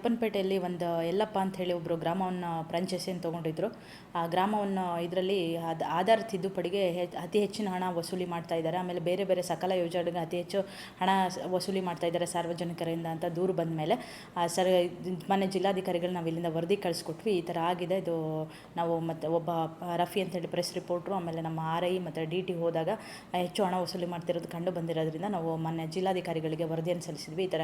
ರಿಪ್ಪನ್ಪೇಟೆಯಲ್ಲಿ ಒಂದು ಎಲ್ಲಪ್ಪ ಅಂತ ಹೇಳಿ ಒಬ್ಬರು ಗ್ರಾಮವನ್ನು ಫ್ರಾಂಚೈಸಿಯನ್ನು ತೊಗೊಂಡಿದ್ರು. ಆ ಗ್ರಾಮವನ್ನು ಇದರಲ್ಲಿ ಅದು ಆಧಾರ್ ತಿದ್ದುಪಡಿಗೆ ಅತಿ ಹೆಚ್ಚಿನ ಹಣ ವಸೂಲಿ ಮಾಡ್ತಾ ಇದ್ದಾರೆ. ಆಮೇಲೆ ಬೇರೆ ಬೇರೆ ಸಕಲ ಯೋಜನೆಗಳಿಗೆ ಅತಿ ಹೆಚ್ಚು ಹಣ ವಸೂಲಿ ಮಾಡ್ತಾ ಇದ್ದಾರೆ ಸಾರ್ವಜನಿಕರಿಂದ ಅಂತ ದೂರು ಬಂದ ಮೇಲೆ ಸರ್ ಮನೆ ಜಿಲ್ಲಾಧಿಕಾರಿಗಳು ನಾವು ಇಲ್ಲಿಂದ ವರದಿ ಕಳಿಸ್ಕೊಟ್ವಿ. ಈ ಥರ ಆಗಿದೆ. ಇದು ನಾವು ಮತ್ತು ಒಬ್ಬ ರಫಿ ಅಂತೇಳಿ ಪ್ರೆಸ್ ರಿಪೋರ್ಟ್ರು, ಆಮೇಲೆ ನಮ್ಮ ಆರ್ ಐ ಮತ್ತು ಡಿ ಟಿ ಹೋದಾಗ ಹೆಚ್ಚು ಹಣ ವಸೂಲಿ ಮಾಡ್ತಿರೋದು ಕಂಡು ಬಂದಿರೋದ್ರಿಂದ ನಾವು ಮೊನ್ನೆ ಜಿಲ್ಲಾಧಿಕಾರಿಗಳಿಗೆ ವರದಿಯನ್ನು ಸಲ್ಲಿಸಿದ್ವಿ. ಈ ಥರ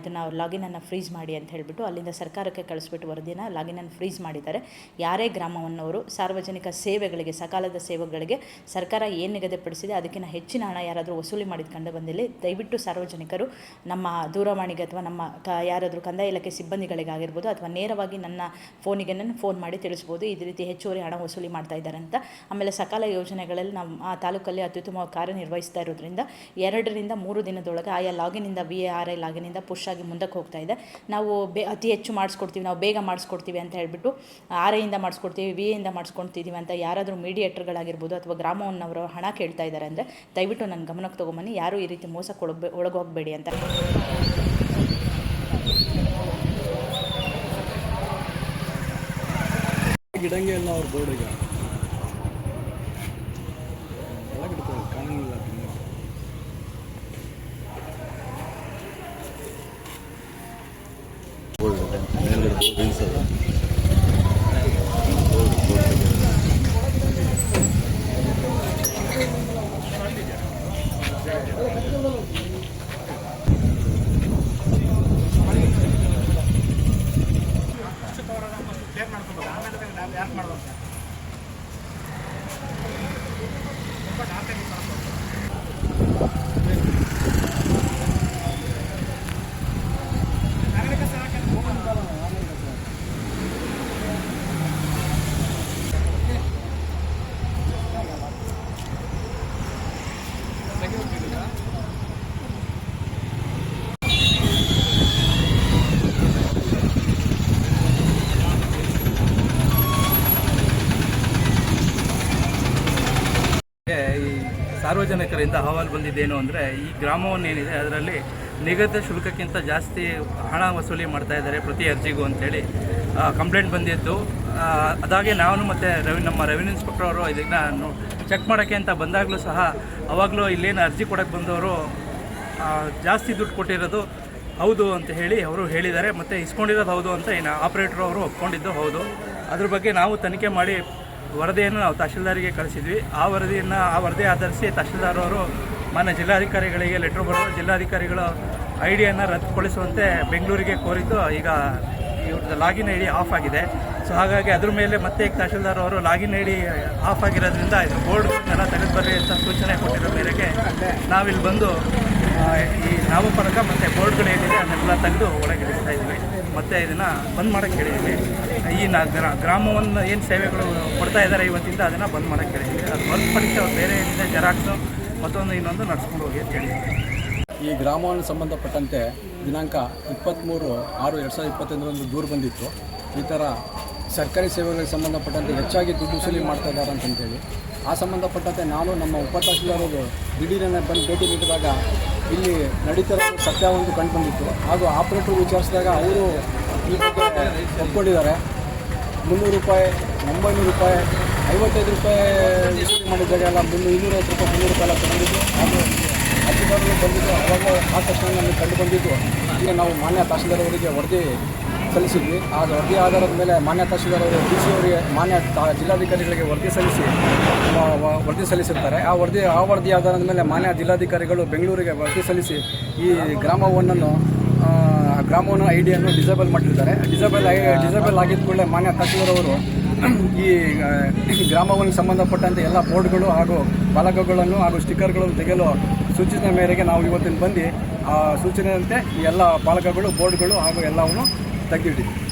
ಇದನ್ನು ಲಾಗಿನನ್ನು ಫ್ರೀಸ್ ಮಾಡಿ ಅಂತ ಹೇಳಿಬಿಟ್ಟು ಅಲ್ಲಿಂದ ಸರ್ಕಾರಕ್ಕೆ ಕಳಿಸ್ಬಿಟ್ಟು ವರದಿನ ಲಾಗಿನನ್ನು ಫ್ರೀಸ್ ಮಾಡಿದ್ದಾರೆ. ಯಾರೇ ಗ್ರಾಮವನ್ನವರು ಸಾರ್ವಜನಿಕ ಸೇವೆಗಳಿಗೆ, ಸಕಾಲದ ಸೇವೆಗಳಿಗೆ ಸರ್ಕಾರ ಏನು ನಿಗದಿಪಡಿಸಿದೆ ಅದಕ್ಕಿಂತ ಹೆಚ್ಚಿನ ಹಣ ಯಾರಾದರೂ ವಸೂಲಿ ಮಾಡಿದ ಕಂಡು ಬಂದಿಲ್ಲ, ದಯವಿಟ್ಟು ಸಾರ್ವಜನಿಕರು, ನಮ್ಮ ದೂರವಾಣಿಗೆ ಅಥವಾ ನಮ್ಮ ಕ, ಯಾರಾದರೂ ಕಂದಾಯ ಇಲಾಖೆ ಸಿಬ್ಬಂದಿಗಳಿಗಾಗಿರ್ಬೋದು ಅಥವಾ ನೇರವಾಗಿ ನನ್ನ ಫೋನಿಗೆ ನನ್ನ ಫೋನ್ ಮಾಡಿ ತಿಳಿಸ್ಬೋದು, ಇದೇ ರೀತಿ ಹೆಚ್ಚುವರಿ ಹಣ ವಸೂಲಿ ಮಾಡ್ತಾ ಇದ್ದಾರೆ ಅಂತ. ಆಮೇಲೆ ಸಕಾಲ ಯೋಜನೆಗಳಲ್ಲಿ ನಮ್ಮ, ಆ ತಾಲೂಕಲ್ಲಿ ಅತ್ಯುತ್ತಮ ಕಾರ್ಯನಿರ್ವಹಿಸ್ತಾ ಇರೋದ್ರಿಂದ ಎರಡರಿಂದ ಮೂರು ದಿನದೊಳಗೆ ಆಯಾ ಲಾಗಿನಿಂದ ವಿ ಆರ್ ಐ ಲಾಗಿನಿಂದ ಪುಷ್ ಆಗಿ ಮುಂದಕ್ಕೆ ಹೋಗ್ತಾ ಇದೆ. ನಾವು ಬೇ ಅತಿ ಹೆಚ್ಚು ಮಾಡಿಸ್ಕೊಡ್ತೀವಿ, ನಾವು ಬೇಗ ಮಾಡಿಸ್ಕೊಡ್ತೀವಿ ಅಂತ ಹೇಳಿಬಿಟ್ಟು ಆರ್ ಐಯಿಂದ ಮಾಡಿಸ್ಕೊಡ್ತೀವಿ ವಿ ಎಯಿಂದ ಮಾಡಿಸ್ಕೊಡ್ತಿದ್ದೀವಿ ಅಂತ ಯಾರಾದರೂ ಮೀಡಿಯೇಟರ್ಗಳಾಗಿರ್ಬೋದು ಅಥವಾ ಗ್ರಾಮವನ್ನವರು ಹಣ ಕೇಳ್ತಾ ಇದ್ದಾರೆ ಅಂದರೆ, ದಯವಿಟ್ಟು ನನ್ನ ಗಮನಕ್ಕೆ ತೊಗೊಂಬನ್ನಿ. ಯಾರೂ ಈ ರೀತಿ ಮೋಸ ಒಳಗೆ ಒಳಗೋಗಬೇಡಿ ಅಂತ. ಗಿಡಂಗೆ ಎಲ್ಲ ಅವ್ರ ಒಳಗಿಡ್ತಾರೆ 还绿色的 ಸಾರ್ವಜನಿಕರಿಂದ ಅಹವಾಲು ಬಂದಿದ್ದೇನು ಅಂದರೆ ಈ ಗ್ರಾಮವನ್ನೇನಿದೆ, ಅದರಲ್ಲಿ ನಿಗದಿತ ಶುಲ್ಕಕ್ಕಿಂತ ಜಾಸ್ತಿ ಹಣ ವಸೂಲಿ ಮಾಡ್ತಾ ಇದ್ದಾರೆ ಪ್ರತಿ ಅರ್ಜಿಗೂ ಅಂತೇಳಿ ಕಂಪ್ಲೇಂಟ್ ಬಂದಿತ್ತು. ಅದಾಗೆ ನಾನು ಮತ್ತು ರೆವಿ, ನಮ್ಮ ರೆವಿನ್ಯೂ ಇನ್ಸ್ಪೆಕ್ಟರ್ ಅವರು ಇದನ್ನು ಚೆಕ್ ಮಾಡೋಕ್ಕೆ ಅಂತ ಬಂದಾಗಲೂ ಸಹ ಅವಾಗಲೂ ಇಲ್ಲೇನು ಅರ್ಜಿ ಕೊಡೋಕ್ಕೆ ಬಂದವರು ಜಾಸ್ತಿ ದುಡ್ಡು ಕೊಟ್ಟಿರೋದು ಹೌದು ಅಂತ ಹೇಳಿ ಅವರು ಹೇಳಿದ್ದಾರೆ. ಮತ್ತು ಇಸ್ಕೊಂಡಿರೋದು ಹೌದು ಅಂತ ಏನು ಆಪ್ರೇಟ್ರ್ ಅವರು ಒಪ್ಕೊಂಡಿದ್ದು ಹೌದು. ಅದ್ರ ಬಗ್ಗೆ ನಾವು ತನಿಖೆ ಮಾಡಿ ವರದಿಯನ್ನು ನಾವು ತಹಶೀಲ್ದಾರಿಗೆ ಕಳಿಸಿದ್ವಿ. ಆ ವರದಿಯನ್ನು, ಆ ವರದಿ ಆಧರಿಸಿ ತಹಶೀಲ್ದಾರ್ ಅವರು ಮಾನ್ಯ ಜಿಲ್ಲಾಧಿಕಾರಿಗಳಿಗೆ ಲೆಟ್ರ್ ಬರೆದು ಜಿಲ್ಲಾಧಿಕಾರಿಗಳು ಐ ಡಿಯನ್ನು ರದ್ದುಗೊಳಿಸುವಂತೆ ಬೆಂಗಳೂರಿಗೆ ಕೋರಿದ್ದು ಈಗ ಇವ್ರದ್ದು ಲಾಗಿನ್ ಐ ಡಿ ಆಫ್ ಆಗಿದೆ. ಸೊ ಹಾಗಾಗಿ ಅದ್ರ ಮೇಲೆ ಮತ್ತೆ ತಹಶೀಲ್ದಾರ್ ಅವರು ಲಾಗಿನ್ ಐ ಡಿ ಆಫ್ ಆಗಿರೋದ್ರಿಂದ ಇದು ಬೋರ್ಡ್ ಎಲ್ಲ ತೆಗೆದು ಬರ್ರಿ ಅಂತ ಸೂಚನೆ ಕೊಟ್ಟಿರೋ ಮೇರೆಗೆ ನಾವಿಲ್ಲಿ ಬಂದು ಈ ನಾಮಫಲಕ ಮತ್ತು ಬೋರ್ಡ್ಗಳು ಏನಿದೆ ಅದನ್ನೆಲ್ಲ ತೆಗೆದು ಒಳಗೆ ಇಳಿಸ್ತಾ ಇದ್ವಿ. ಮತ್ತು ಇದನ್ನು ಬಂದ್ ಮಾಡೋಕ್ಕೆ ಹೇಳಿದ್ವಿ. ಈ ಗ್ರಾಮವನ್ನು ಏನು ಸೇವೆಗಳು ಕೊಡ್ತಾ ಇದ್ದಾರೆ ಇವತ್ತಿಂದ ಅದನ್ನು ಬಂದ್ ಮಾಡೋಕ್ಕೆ ಹೇಳಿದ್ವಿ ಅದು ಹೊರತುಪಡಿಸಿ ಅವ್ರು ಬೇರೆ ಜೆರಾಕ್ಸು ಮತ್ತೊಂದು ಇನ್ನೊಂದು ನಡ್ಸ್ಕೊಂಡು ಹೋಗಿ ಅಂತ ಈ ಗ್ರಾಮವನ್ನು ಸಂಬಂಧಪಟ್ಟಂತೆ ದಿನಾಂಕ ಇಪ್ಪತ್ತ್ಮೂರು ಆರು ಎರಡು ಸಾವಿರದ ಇಪ್ಪತ್ತೊಂದರಂದು ದೂರು ಬಂದಿತ್ತು. ಈ ಥರ ಸರ್ಕಾರಿ ಸೇವೆಗಳಿಗೆ ಸಂಬಂಧಪಟ್ಟಂತೆ ಹೆಚ್ಚಾಗಿ ದುಡ್ಡು ವಸೂಲಿ ಮಾಡ್ತಾ ಇದ್ದಾರೆ ಅಂತಂತೇಳಿ. ಆ ಸಂಬಂಧಪಟ್ಟಂತೆ ನಾನು ನಮ್ಮ ಉಪ ತಹಶೀಲ್ದಾರರು ದಿಢೀರನೆ ಬಂದು ಭೇಟಿ ನೀಡಿದಾಗ ಇಲ್ಲಿ ನಡೀತಾ ಸತ್ಯ ಒಂದು ಕಂಡು ಬಂದಿತ್ತು. ಹಾಗೂ ಆಪರೇಟರ್ ವಿಚಾರಿಸಿದಾಗ ಅವರು ಈ ಒಪ್ಕೊಂಡಿದ್ದಾರೆ. ಮುನ್ನೂರು ರೂಪಾಯಿ, ಒಂಬೈನೂರು ರೂಪಾಯಿ, ಐವತ್ತೈದು ರೂಪಾಯಿ ಮಾಡಿದ ಜಾಗ ಎಲ್ಲ ಮುನ್ನೂರು ಇನ್ನೂರೈವತ್ತು ರೂಪಾಯಿ, ಮುನ್ನೂರು ರೂಪಾಯಿ ಎಲ್ಲ ತಗೊಂಡಿದ್ದು. ಹಾಗೂ ಅಧಿಕಾರಿಗಳು ಬಂದಿದ್ದು. ಅವಾಗ ಆ ತಕ್ಷಣ ನಮಗೆ ಕಂಡು ಬಂದಿದ್ದು ಈಗ ನಾವು ಮಾನ್ಯ ತಹಸೀಲ್ದಾರ್ ಅವರಿಗೆ ವರದಿ ಸಲ್ಲಿಸಿದ್ವಿ. ಆ ವರದಿ ಆಧಾರದ ಮೇಲೆ ಮಾನ್ಯ ತಹಸೀಲ್ದಾರ್ ಅವರು ಡಿ ಸಿ ಅವರಿಗೆ, ಮಾನ್ಯ ಜಿಲ್ಲಾಧಿಕಾರಿಗಳಿಗೆ ವರದಿ ಸಲ್ಲಿಸಿ ವರದಿ ಸಲ್ಲಿಸಿರ್ತಾರೆ. ಆ ವರದಿ ಆ ವರದಿ ಆಧಾರದ ಮೇಲೆ ಮಾನ್ಯ ಜಿಲ್ಲಾಧಿಕಾರಿಗಳು ಬೆಂಗಳೂರಿಗೆ ವರದಿ ಸಲ್ಲಿಸಿ ಈ ಗ್ರಾಮವನ್ನು ಗ್ರಾಮವನ್ನು ಐ ಡಿಯನ್ನು ಡಿಸೇಬಲ್ ಮಾಡಿರ್ತಾರೆ ಡಿಸೇಬಲ್ ಐ ಡಿಸೇಬಲ್ ಆಗಿದ್ದ ಕೂಡಲೇ ಮಾನ್ಯ ತಹಶೀಲ್ದಾರ್ ಅವರು ಈ ಗ್ರಾಮವನ್ನು ಸಂಬಂಧಪಟ್ಟಂತೆ ಎಲ್ಲ ಬೋರ್ಡ್ಗಳು ಹಾಗೂ ಫಲಕಗಳನ್ನು ಹಾಗೂ ಸ್ಟಿಕ್ಕರ್ಗಳನ್ನು ತೆಗೆಯಲು ಸೂಚನೆ ಮೇರೆಗೆ ನಾವು ಇವತ್ತಿನ ಬಂದು, ಆ, ಸೂಚನೆಯಂತೆ ಎಲ್ಲ ಫಲಕಗಳು, ಬೋರ್ಡ್ಗಳು ಹಾಗೂ ಎಲ್ಲವನ್ನು ತೆಗೆದಿಟ್ಟಿದ್ದೀವಿ.